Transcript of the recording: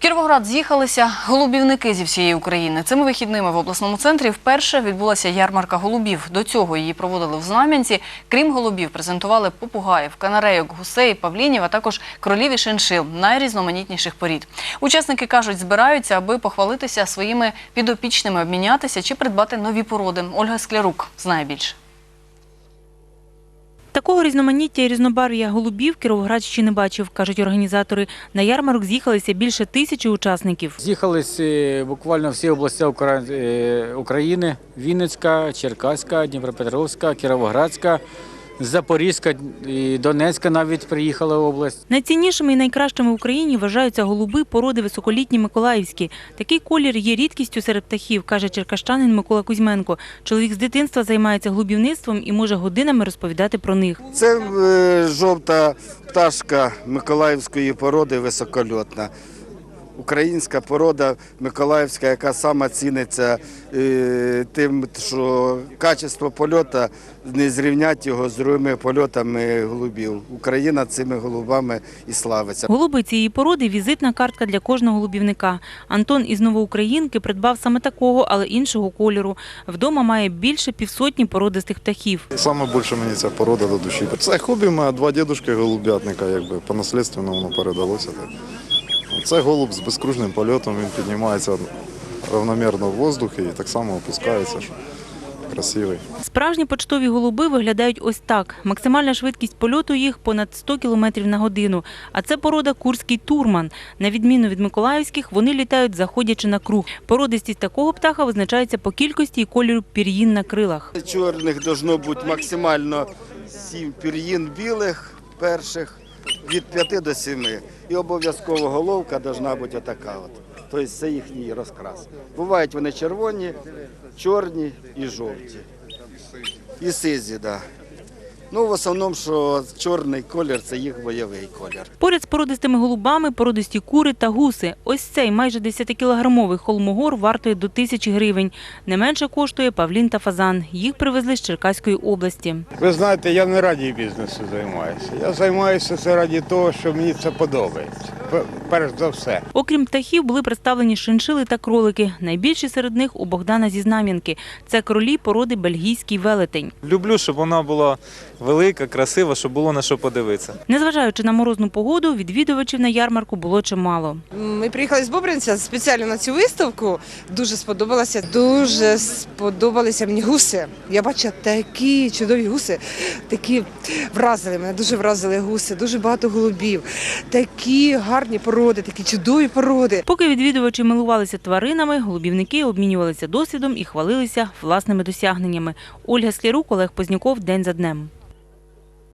Кіровоград з'їхалися голубівники зі всієї України. Цими вихідними в обласному центрі вперше відбулася ярмарка голубів. До цього її проводили в Знам'янці. Крім голубів, презентували попугаїв, канарейок, гусей, павлінів, а також кролів і шиншил найрізноманітніших порід. Учасники кажуть, збираються, аби похвалитися своїми підопічними, обмінятися чи придбати нові породи. Ольга Склярук знає більше. Такого різноманіття і різнобарв'я голубів Кіровоград ще не бачив, кажуть організатори. На ярмарок з'їхалися більше тисячі учасників. З'їхались е, буквально всі області е, України: Вінницька, Черкаська, Дніпропетровська, Кіровоградська, Запорізька і Донецька навіть приїхала в область. Найціннішими і найкращими в Україні вважаються голуби породи високолітні миколаївські. Такий колір є рідкістю серед птахів, каже черкащанин Микола Кузьменко. Чоловік з дитинства займається голубівництвом і може годинами розповідати про них. Це е, жовта пташка миколаївської породи високольотна. Українська порода миколаївська, яка сама ціниться е, тим, що качество польоту не зрівнять його з другими польотами голубів. Україна цими голубами і славиться. Голуби цієї породи візитна картка для кожного голубівника. Антон із Новоукраїнки придбав саме такого, але іншого кольору. Вдома має більше півсотні породистих птахів. Саме більше мені ця порода до душі. Це хобі моє два дідушки голуб'ятника, якби по наслідству воно передалося. Це голуб з безкружним польотом, він піднімається равномірно в воздух і так само опускається. Красивий. Справжні почтові голуби виглядають ось так. Максимальна швидкість польоту їх понад 100 км на годину. А це порода курський турман. На відміну від миколаївських, вони літають, заходячи на круг. Породистість такого птаха визначається по кількості і кольору пір'їн на крилах. Чорних должно бути максимально сім пір'їн білих перших від 5 до 7. І обов'язково головка повинна бути отака. От. Тобто це їхній розкрас. Бувають вони червоні, чорні і жовті. І сизі, так. Да. Ну, в основному, що чорний колір це їх бойовий колір. Поряд з породистими голубами породисті кури та гуси. Ось цей майже 10-кілограмовий холмогор вартує до тисячі гривень. Не менше коштує павлін та фазан. Їх привезли з Черкаської області. Ви знаєте, я не раді бізнесу займаюся. Я займаюся це раді того, що мені це подобається. Перш за все. Окрім птахів, були представлені шиншили та кролики. Найбільші серед них у Богдана зі Знам'янки. Це кролі породи бельгійський велетень. Люблю, щоб вона була велика, красива, щоб було на що подивитися. Незважаючи на морозну погоду, відвідувачів на ярмарку було чимало. Ми приїхали з Бобринця спеціально на цю виставку. Дуже сподобалося. Дуже сподобалися мені гуси. Я бачила такі чудові гуси, такі вразили мене. Дуже вразили гуси, дуже багато голубів, такі гарні породи, такі чудові породи. Поки відвідувачі милувалися тваринами, голубівники обмінювалися досвідом і хвалилися власними досягненнями. Ольга Склярук, Олег Позняков, День за днем.